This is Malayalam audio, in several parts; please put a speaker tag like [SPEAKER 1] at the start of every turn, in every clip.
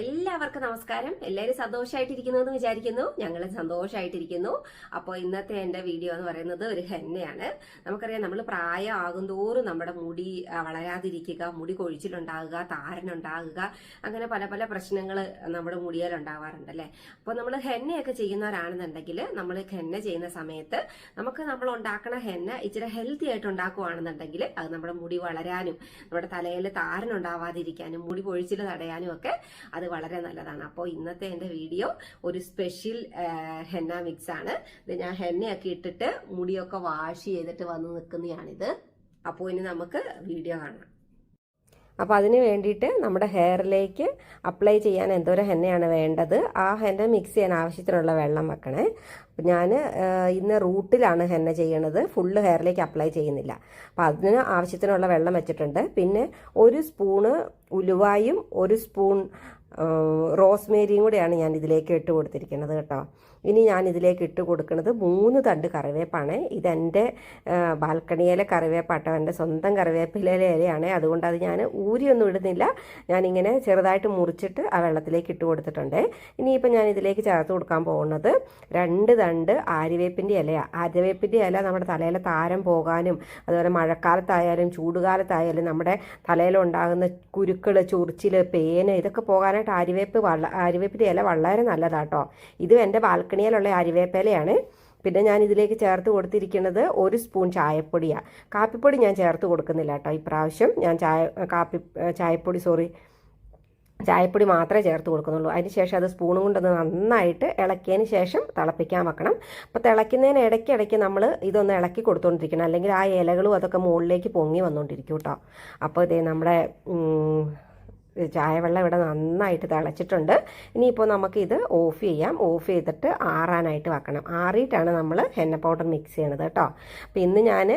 [SPEAKER 1] എല്ലാവർക്കും നമസ്കാരം. എല്ലാവരും സന്തോഷമായിട്ടിരിക്കുന്നു എന്ന് വിചാരിക്കുന്നു. ഞങ്ങൾ സന്തോഷമായിട്ടിരിക്കുന്നു അപ്പോൾ ഇന്നത്തെ എന്റെ വീഡിയോ എന്ന് പറയുന്നത് ഒരു ഹെന്നയാണ്. നമുക്കറിയാം നമ്മൾ പ്രായമാകും തോറും നമ്മുടെ മുടി വളരാതിരിക്കുക മുടി കൊഴിച്ചിലുണ്ടാകുക താരനുണ്ടാകുക അങ്ങനെ പല പല പ്രശ്നങ്ങൾ നമ്മുടെ മുടിയിൽ ഉണ്ടാവാറുണ്ട് അല്ലേ? അപ്പോൾ നമ്മൾ ഹെന്നയൊക്കെ ചെയ്യുന്നവരാണെന്നുണ്ടെങ്കിൽ നമ്മൾ ഹെന്ന ചെയ്യുന്ന സമയത്ത് നമുക്ക് നമ്മൾ ഉണ്ടാക്കുന്ന ഹെന്ന ഇച്ചിരി ഹെൽത്തി ആയിട്ട് ഉണ്ടാക്കുകയാണെന്നുണ്ടെങ്കിൽ അത് നമ്മുടെ മുടി വളരാനും നമ്മുടെ തലയിൽ താരനുണ്ടാവാതിരിക്കാനും മുടി കൊഴിച്ചിൽ തടയാനും ഒക്കെ അത് വളരെ നല്ലതാണ്. അപ്പോൾ ഇന്നത്തെ എന്റെ വീഡിയോ ഒരു സ്പെഷ്യൽ ഹെന്ന മിക്സ് ആണ്. ഇത് ഞാൻ ഹെന്നയൊക്കെ ഇട്ടിട്ട് മുടിയൊക്കെ വാഷ് ചെയ്തിട്ട് വന്ന് നിൽക്കുന്നതാണിത് അപ്പോൾ ഇനി നമുക്ക് വീഡിയോ കാണാം. അപ്പോൾ അതിന് വേണ്ടിയിട്ട് നമ്മുടെ ഹെയറിലേക്ക് അപ്ലൈ ചെയ്യാൻ എന്തോരം ഹെന്നയാണ് വേണ്ടത്? ആ ഹെന്ന മിക്സ് ചെയ്യാൻ ആവശ്യത്തിനുള്ള വെള്ളം വെക്കണേ. ഞാൻ ഇന്ന് റൂട്ടിലാണ് ഹെന്ന ചെയ്യണത്. ഫുള്ള് ഹെയറിലേക്ക് അപ്ലൈ ചെയ്യുന്നില്ല. അപ്പോൾ അതിന് ആവശ്യത്തിനുള്ള വെള്ളം വെച്ചിട്ടുണ്ട്. പിന്നെ ഒരു സ്പൂണ് ഉലുവായും ഒരു സ്പൂൺ റോസ്മേരിയും കൂടെയാണ് ഞാൻ ഇതിലേക്ക് ഇട്ട് കൊടുത്തിരിക്കുന്നത് കേട്ടോ. ഇനി ഞാൻ ഇതിലേക്ക് ഇട്ട് കൊടുക്കുന്നത് മൂന്ന് തണ്ട് കറിവേപ്പാണ്. ഇതെന്റെ ബാൽക്കണിയിലെ കറിവേപ്പാട്ടോ. എന്റെ സ്വന്തം കറിവേപ്പിലയിലെ ഇലയാണ്. അതുകൊണ്ട് അത് ഞാൻ ഊരിയൊന്നും ഇടുന്നില്ല. ഞാനിങ്ങനെ ചെറുതായിട്ട് മുറിച്ചിട്ട് ആ വെള്ളത്തിലേക്ക് ഇട്ട് കൊടുത്തിട്ടുണ്ട്. ഇനിയിപ്പോൾ ഞാൻ ഇതിലേക്ക് ചേർത്ത് കൊടുക്കാൻ പോകുന്നത് രണ്ട് തണ്ട് ആര്യവേപ്പിന്റെ ഇലയാണ് ആര്യവേപ്പിന്റെ ഇല നമ്മുടെ തലയിലെ താരം പോകാനും അതുപോലെ മഴക്കാലത്തായാലും ചൂടുകാലത്തായാലും നമ്മുടെ തലയിലുണ്ടാകുന്ന കുരുക്കൾ ചൊറിച്ചിൽ പേന് ഇതൊക്കെ പോകാനായിട്ട് ആര്യവേപ്പ് വള്ള ആര്യവേപ്പിന്റെ ഇല വളരെ നല്ലതാട്ടോ. ഇതും എന്റെ ബാൽക്കണിയിലുള്ള ആര്യവേപ്പിലയാണ്. പിന്നെ ഞാൻ ഇതിലേക്ക് ചേർത്ത് കൊടുത്തിരിക്കുന്നത് ഒരു സ്പൂൺ ചായപ്പൊടിയാണ് കാപ്പിപ്പൊടി ഞാൻ ചേർത്ത് കൊടുക്കുന്നില്ല കേട്ടോ. ഇപ്രാവശ്യം ഞാൻ ചായ കാപ്പി ചായപ്പൊടി സോറി ചായപ്പൊടി മാത്രമേ ചേർത്ത് കൊടുക്കുന്നുള്ളൂ. അതിന് ശേഷം അത് സ്പൂണും കൊണ്ടൊന്ന് നന്നായിട്ട് ഇളക്കിയതിന് ശേഷം തിളപ്പിക്കാൻ വെക്കണം. അപ്പോൾ തിളയ്ക്കുന്നതിന് ഇടയ്ക്കിടയ്ക്ക് നമ്മൾ ഇതൊന്ന് ഇളക്കി കൊടുത്തുകൊണ്ടിരിക്കണം അല്ലെങ്കിൽ ആ ഇലകളും അതൊക്കെ മുകളിലേക്ക് പൊങ്ങി വന്നുകൊണ്ടിരിക്കും കേട്ടോ അപ്പോൾ ഇതേ നമ്മുടെ ചായവെള്ളം ഇവിടെ നന്നായിട്ട് തിളച്ചിട്ടുണ്ട്. ഇനിയിപ്പോൾ നമുക്കിത് ഓഫ് ചെയ്യാം. ഓഫ് ചെയ്തിട്ട് ആറാനായിട്ട് വെക്കണം. ആറിയിട്ടാണ് നമ്മൾ ഹെന്ന പൗഡർ മിക്സ് ചെയ്യണത് കേട്ടോ. അപ്പോൾ ഇന്ന് ഞാൻ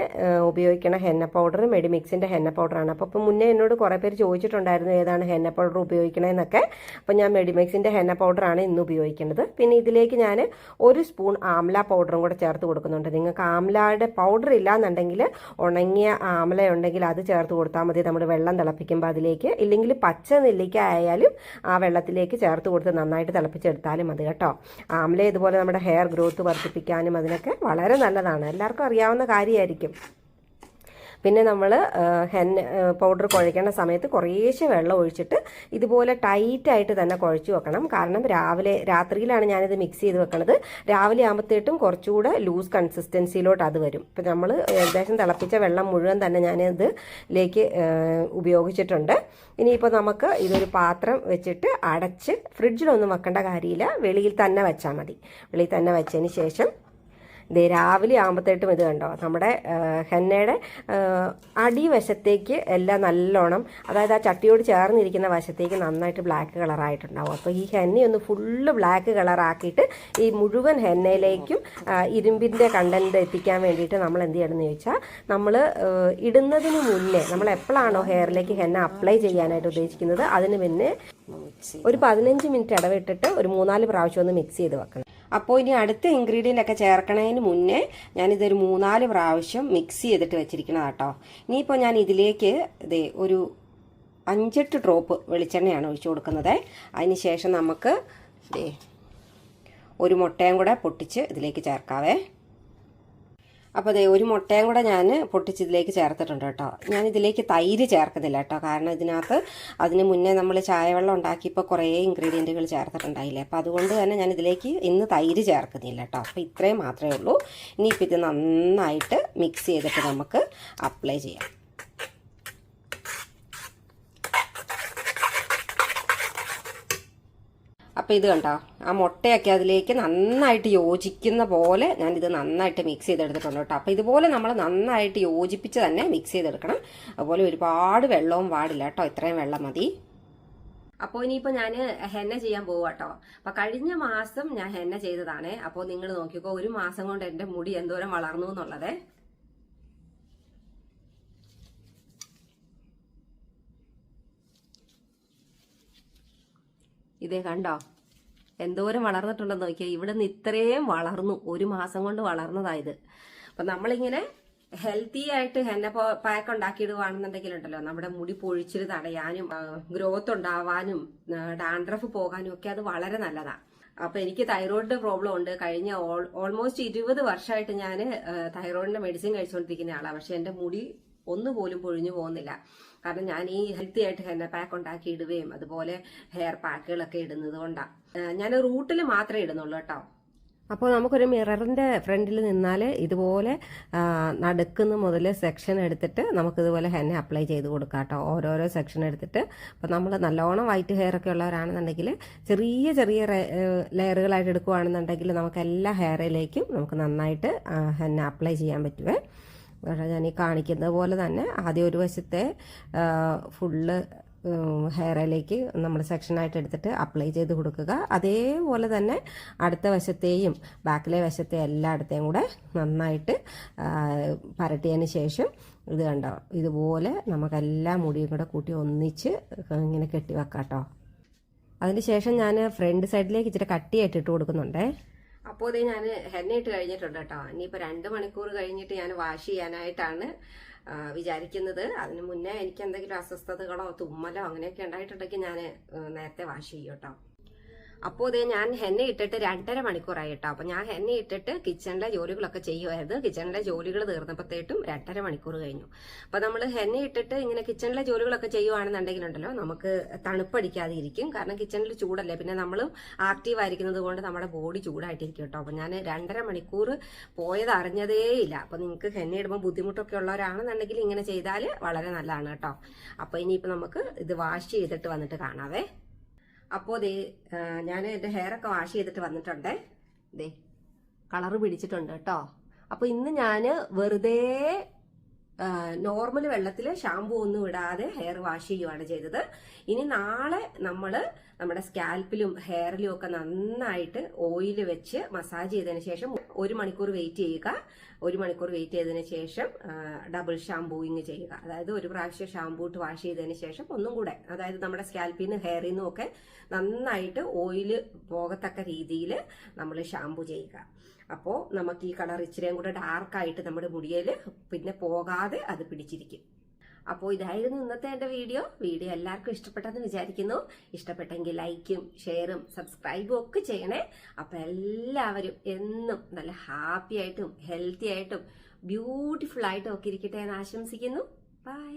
[SPEAKER 1] ഉപയോഗിക്കണ ഹെന്ന പൗഡർ മെഡിമിക്സിന്റെ ഹെന്ന പൗഡറാണ്. അപ്പോൾ ഇപ്പോൾ മുന്നേ എന്നോട് കുറേ പേര് ചോദിച്ചിട്ടുണ്ടായിരുന്നു ഏതാണ് ഹെന്ന പൗഡർ ഉപയോഗിക്കണമെന്നൊക്കെ അപ്പോൾ ഞാൻ മെഡിമിക്സിന്റെ ഹെന്ന പൗഡറാണ് ഇന്ന് ഉപയോഗിക്കുന്നത്. പിന്നെ ഇതിലേക്ക് ഞാൻ ഒരു സ്പൂൺ ആംല പൗഡറും കൂടെ ചേർത്ത് കൊടുക്കുന്നുണ്ട്. നിങ്ങൾക്ക് ആംലയുടെ പൗഡർ ഇല്ലാന്നുണ്ടെങ്കിൽ ഉണങ്ങിയ ആംല ഉണ്ടെങ്കിൽ അത് ചേർത്ത് കൊടുത്താൽ മതി. നമ്മൾ വെള്ളം തിളപ്പിക്കുമ്പോൾ അതിലേക്ക്. ഇല്ലെങ്കിൽ പച്ച നെല്ലിക്ക ആയാലും ആ വെള്ളത്തിലേക്ക് ചേർത്ത് കൊടുത്ത് നന്നായിട്ട് തിളപ്പിച്ചെടുത്താലും മതി കേട്ടോ. ആംല ഇതുപോലെ നമ്മുടെ ഹെയർ ഗ്രോത്ത് വർദ്ധിപ്പിക്കാനും അതിനൊക്കെ വളരെ നല്ലതാണ്. എല്ലാവർക്കും അറിയാവുന്ന കാര്യമായിരിക്കും. പിന്നെ നമ്മൾ ഹെന്ന പൗഡർ കുഴയ്ക്കേണ്ട സമയത്ത് കുറേശ്ശെ വെള്ളം ഒഴിച്ചിട്ട് ഇതുപോലെ ടൈറ്റായിട്ട് തന്നെ കുഴച്ച് വെക്കണം. കാരണം രാവിലെ രാത്രിയിലാണ് ഞാനിത് മിക്സ് ചെയ്ത് വെക്കണത്. രാവിലെ ആകുമ്പോഴത്തേട്ടും കുറച്ചുകൂടെ ലൂസ് കൺസിസ്റ്റൻസിയിലോട്ട് അത് വരും. ഇപ്പം നമ്മൾ ഏകദേശം തിളപ്പിച്ച വെള്ളം മുഴുവൻ തന്നെ ഞാനിത് ലേക്ക് ഉപയോഗിച്ചിട്ടുണ്ട്. ഇനിയിപ്പോൾ നമുക്ക് ഇതൊരു പാത്രം വെച്ചിട്ട് അടച്ച് ഫ്രിഡ്ജിലൊന്നും വെക്കേണ്ട കാര്യമില്ല. വെളിയിൽ തന്നെ വെച്ചാൽ മതി. വെളിയിൽ തന്നെ വെച്ചതിന് ശേഷം ദേ രാവിലെ ആകുമ്പോഴത്തേട്ടും ഇത് കണ്ടോ? നമ്മുടെ ഹെന്നയുടെ അടിവശത്തേക്ക് എല്ലാം നല്ലോണം അതായത് ആ ചട്ടിയോട് ചേർന്നിരിക്കുന്ന വശത്തേക്ക് നന്നായിട്ട് ബ്ലാക്ക് കളറായിട്ടുണ്ടാവും അപ്പോൾ ഈ ഹെന്നയൊന്ന് ഫുള്ള് ബ്ലാക്ക് കളറാക്കിയിട്ട് ഈ മുഴുവൻ ഹെന്നയിലേക്കും ഇരുമ്പിന്റെ കണ്ടന്റ് എത്തിക്കാൻ വേണ്ടിയിട്ട് നമ്മൾ എന്ത് ചെയ്യണമെന്ന് ചോദിച്ചാൽ നമ്മൾ ഇടുന്നതിന് മുന്നേ നമ്മൾ എപ്പോഴാണോ ഹെയറിലേക്ക് ഹെന്ന അപ്ലൈ ചെയ്യാനായിട്ട് ഉദ്ദേശിക്കുന്നത് അതിന് പിന്നെ ഒരു പതിനഞ്ച് മിനിറ്റ് ഇടവിട്ടിട്ട് ഒരു മൂന്നാൽ പ്രാവശ്യം ഒന്ന് മിക്സ് ചെയ്ത് വെക്കണം. അപ്പോൾ ഇനി അടുത്ത ഇൻഗ്രീഡിയന്റ് ഒക്കെ ചേർക്കണതിന് മുന്നേ ഞാനിതൊരു മൂന്നാൽ പ്രാവശ്യം മിക്സ് ചെയ്തിട്ട് വെച്ചിരിക്കണം കേട്ടോ ഇനിയിപ്പോൾ ഞാൻ ഇതിലേക്ക് ഇതേ ഒരു അഞ്ചെട്ട് ഡ്രോപ്പ് വെളിച്ചെണ്ണയാണ് ഒഴിച്ചു കൊടുക്കുന്നത്. അതിന് ശേഷം നമുക്ക് ഒരു മുട്ടയും കൂടെ പൊട്ടിച്ച് ഇതിലേക്ക് ചേർക്കാവേ. അപ്പോൾ അതെ ഒരു മുട്ടയും കൂടെ ഞാൻ പൊട്ടിച്ച് ഇതിലേക്ക് ചേർത്തിട്ടുണ്ട് കേട്ടോ. ഞാൻ ഇതിലേക്ക് തൈര് ചേർക്കുന്നില്ല കേട്ടോ. കാരണം ഇതിനകത്ത് അതിന് മുന്നേ നമ്മൾ ചായവെള്ളം ഉണ്ടാക്കിയപ്പോൾ കുറേ ഇൻഗ്രീഡിയന്റുകൾ ചേർത്തിട്ടുണ്ടായില്ലേ? അപ്പോൾ അതുകൊണ്ട് തന്നെ ഞാൻ ഇതിലേക്ക് ഇന്ന് തൈര് ചേർക്കുന്നില്ല കേട്ടോ. അപ്പോൾ ഇത്രയും മാത്രമേ ഉള്ളൂ. ഇനിയിപ്പോൾ ഇത് നന്നായിട്ട് മിക്സ് ചെയ്തിട്ട് നമുക്ക് അപ്ലൈ ചെയ്യാം. അപ്പോൾ ഇത് കണ്ടോ? ആ മുട്ടയൊക്കെ അതിലേക്ക് നന്നായിട്ട് യോജിക്കുന്ന പോലെ ഞാൻ ഇത് നന്നായിട്ട് മിക്സ് ചെയ്തെടുത്തിട്ടുണ്ട് കേട്ടോ. അപ്പോൾ ഇതുപോലെ നമ്മൾ നന്നായിട്ട് യോജിപ്പിച്ച് തന്നെ മിക്സ് ചെയ്തെടുക്കണം. അതുപോലെ ഒരുപാട് വെള്ളവും പാടില്ല കേട്ടോ. ഇത്രയും വെള്ളം മതി. അപ്പോൾ ഇനിയിപ്പോൾ ഞാൻ ഹെന്ന ചെയ്യാൻ പോവുക കേട്ടോ. അപ്പം കഴിഞ്ഞ മാസം ഞാൻ ഹെന്ന ചെയ്തതാണ്. അപ്പോൾ നിങ്ങൾ നോക്കിക്കോ ഒരു മാസം കൊണ്ട് എന്റെ മുടി എന്തോരം വളർന്നു എന്നുള്ളത്. ഇതേ കണ്ടോ? എന്തോരം വളർന്നിട്ടുണ്ടെന്ന് നോക്കിയാൽ ഇവിടെ നിന്ന് ഇത്രയും വളർന്നു. ഒരു മാസം കൊണ്ട് വളർന്നതായത് അപ്പം നമ്മളിങ്ങനെ ഹെൽത്തി ആയിട്ട് ഹെന്ന പാക്ക് ഉണ്ടാക്കിയിടുവാണെന്നുണ്ടെങ്കിൽ ഉണ്ടല്ലോ നമ്മുടെ മുടി പൊഴിച്ചിൽ തടയാനും ഗ്രോത്ത് ഉണ്ടാവാനും ഡാൻഡ്രഫ് പോകാനും ഒക്കെ അത് വളരെ നല്ലതാണ് അപ്പൊ എനിക്ക് തൈറോയിഡിന്റെ പ്രോബ്ലം ഉണ്ട്. കഴിഞ്ഞ ഓൾമോസ്റ്റ് ഇരുപത് വർഷമായിട്ട് ഞാൻ തൈറോയിഡിന്റെ മെഡിസിൻ കഴിച്ചുകൊണ്ടിരിക്കുന്ന ആളാണ് പക്ഷെ എന്റെ മുടി ഒന്നുപോലും പൊഴിഞ്ഞു പോകുന്നില്ല. കാരണം ഞാൻ ഈ ഹെൽത്തി ആയിട്ട് ഹെന്ന പാക്ക് ഉണ്ടാക്കി ഇടുകയും അതുപോലെ ഹെയർ പാക്കുകളൊക്കെ ഇടുന്നത് കൊണ്ടാണ് ഞാൻ റൂട്ടിൽ മാത്രമേ ഇടുന്നുള്ളൂ കേട്ടോ. അപ്പോൾ നമുക്കൊരു മിററിന്റെ ഫ്രണ്ടിൽ നിന്നാൽ ഇതുപോലെ നടുക്കുന്ന മുതൽ സെക്ഷൻ എടുത്തിട്ട് നമുക്കിതുപോലെ ഹെന്ന അപ്ലൈ ചെയ്ത് കൊടുക്കാം കേട്ടോ. ഓരോരോ സെക്ഷൻ എടുത്തിട്ട്. അപ്പോൾ നമ്മൾ നല്ലോണം വൈറ്റ് ഹെയർ ഒക്കെ ഉള്ളവരാണെന്നുണ്ടെങ്കിൽ ചെറിയ ചെറിയ ലെയറുകളായിട്ട് എടുക്കുകയാണെന്നുണ്ടെങ്കിൽ നമുക്ക് എല്ലാ ഹെയറിലേക്കും നമുക്ക് നന്നായിട്ട് ഹെന്നെ അപ്ലൈ ചെയ്യാൻ പറ്റുമേ പക്ഷേ ഞാൻ ഈ കാണിക്കുന്നത് പോലെ തന്നെ ആദ്യം ഒരു വശത്തെ ഫുള്ള് ഹെയറിലേക്ക് നമ്മൾ സെക്ഷനായിട്ട് എടുത്തിട്ട് അപ്ലൈ ചെയ്ത് കൊടുക്കുക. അതേപോലെ തന്നെ അടുത്ത വശത്തെയും ബാക്കിലെ വശത്തെ എല്ലായിടത്തെയും കൂടെ നന്നായിട്ട് പരട്ടിയതിന് ശേഷം ഇത് കണ്ടോ? ഇതുപോലെ നമുക്കെല്ലാ മുടിയും കൂടെ കൂട്ടി ഒന്നിച്ച് ഇങ്ങനെ കെട്ടി വെക്കാം കേട്ടോ അതിന് ശേഷം ഞാൻ ഫ്രണ്ട് സൈഡിലേക്ക് ഇച്ചിരി കട്ടിയായിട്ട് ഇട്ട് കൊടുക്കുന്നുണ്ടേ. അപ്പോൾ ഇത് ഞാൻ ഹെന്നയിട്ട് കഴിഞ്ഞിട്ടുണ്ട് കേട്ടോ. ഇനിയിപ്പോൾ രണ്ട് മണിക്കൂർ കഴിഞ്ഞിട്ട് ഞാൻ വാഷ് ചെയ്യാനായിട്ടാണ് വിചാരിക്കുന്നത്. അതിന് മുന്നേ എനിക്ക് എന്തെങ്കിലും അസ്വസ്ഥതകളോ തുമ്മലോ അങ്ങനെയൊക്കെ ഉണ്ടായിട്ടുണ്ടെങ്കിൽ ഞാൻ നേരത്തെ വാഷ് ചെയ്യും കേട്ടോ. അപ്പോൾ ഇതേ ഞാൻ ഹെന്ന ഇട്ടിട്ട് രണ്ടര മണിക്കൂറായി കേട്ടോ. അപ്പോൾ ഞാൻ ഹെന്ന ഇട്ടിട്ട് കിച്ചണിലെ ജോലികളൊക്കെ ചെയ്യുമായിരുന്നു കിച്ചണിലെ ജോലികൾ തീർന്നപ്പോഴത്തേട്ടും രണ്ടര മണിക്കൂർ കഴിഞ്ഞു. അപ്പോൾ നമ്മൾ ഹെന്ന ഇട്ടിട്ട് ഇങ്ങനെ കിച്ചണിലെ ജോലികളൊക്കെ ചെയ്യുവാണെന്നുണ്ടെങ്കിലുണ്ടല്ലോ നമുക്ക് തണുപ്പടിക്കാതെ ഇരിക്കും കാരണം കിച്ചണിൽ ചൂടല്ലേ. പിന്നെ നമ്മൾ ആക്റ്റീവ് ആയിരിക്കുന്നത് കൊണ്ട് നമ്മുടെ ബോഡി ചൂടായിട്ടിരിക്കും കേട്ടോ. അപ്പോൾ ഞാൻ രണ്ടര മണിക്കൂർ പോയത് അറിഞ്ഞതേയില്ല അപ്പോൾ നിങ്ങൾക്ക് ഹെന്ന ഇടുമ്പോൾ ബുദ്ധിമുട്ടൊക്കെ ഉള്ളവരാണെന്നുണ്ടെങ്കിൽ ഇങ്ങനെ ചെയ്താൽ വളരെ നല്ലതാണ് കേട്ടോ. അപ്പോൾ ഇനിയിപ്പോൾ നമുക്ക് ഇത് വാഷ് ചെയ്തിട്ട് വന്നിട്ട് കാണാവേ. അപ്പോൾ ദേ ഞാൻ ഹെയർ ഒക്കെ വാഷ് ചെയ്തിട്ട് വന്നിട്ടുണ്ട്. ദേ കളർ പിടിച്ചിട്ടുണ്ട് കേട്ടോ. അപ്പോൾ ഇന്ന് ഞാൻ വെറുതെ നോർമൽ വെള്ളത്തിൽ ഷാമ്പൂ ഒന്നും ഇടാതെ ഹെയർ വാഷ് ചെയ്യുവാണ് ചെയ്തത്. ഇനി നാളെ നമ്മൾ നമ്മുടെ സ്കാൽപ്പിലും ഹെയറിലും ഒക്കെ നന്നായിട്ട് ഓയിൽ വെച്ച് മസാജ് ചെയ്തതിന് ശേഷം ഒരു മണിക്കൂർ വെയിറ്റ് ചെയ്യുക. ഒരു മണിക്കൂർ വെയിറ്റ് ചെയ്തതിന് ശേഷം ഡബിൾ ഷാമ്പൂയിങ് ചെയ്യുക. അതായത് ഒരു പ്രാവശ്യം ഷാംപൂ ഇട്ട് വാഷ് ചെയ്തതിന് ശേഷം ഒന്നും കൂടെ. അതായത് നമ്മുടെ സ്കാൽപ്പിൽ നിന്ന് ഹെയറിൽ നിന്നും ഒക്കെ നന്നായിട്ട് ഓയിൽ പോകത്തക്ക രീതിയിൽ നമ്മൾ ഷാമ്പു ചെയ്യുക. അപ്പോൾ നമുക്ക് ഈ കളർ ഇച്ചിരിയും കൂടെ ഡാർക്കായിട്ട് നമ്മുടെ മുടിയിൽ പിന്നെ പോകാതെ അത് പിടിച്ചിരിക്കും. അപ്പോൾ ഇതായിരുന്നു ഇന്നത്തെ എന്റെ വീഡിയോ. വീഡിയോ എല്ലാവർക്കും ഇഷ്ടപ്പെട്ടെന്ന് വിചാരിക്കുന്നു. ഇഷ്ടപ്പെട്ടെങ്കിൽ ലൈക്കും ഷെയറും സബ്സ്ക്രൈബും ഒക്കെ ചെയ്യണേ. അപ്പോൾ എല്ലാവരും എന്നും നല്ല ഹാപ്പി ആയിട്ടും ഹെൽത്തി ആയിട്ടും ബ്യൂട്ടിഫുൾ ആയിട്ടും ഒക്കെ ഇരിക്കട്ടെ എന്ന് ആശംസിക്കുന്നു. ബൈ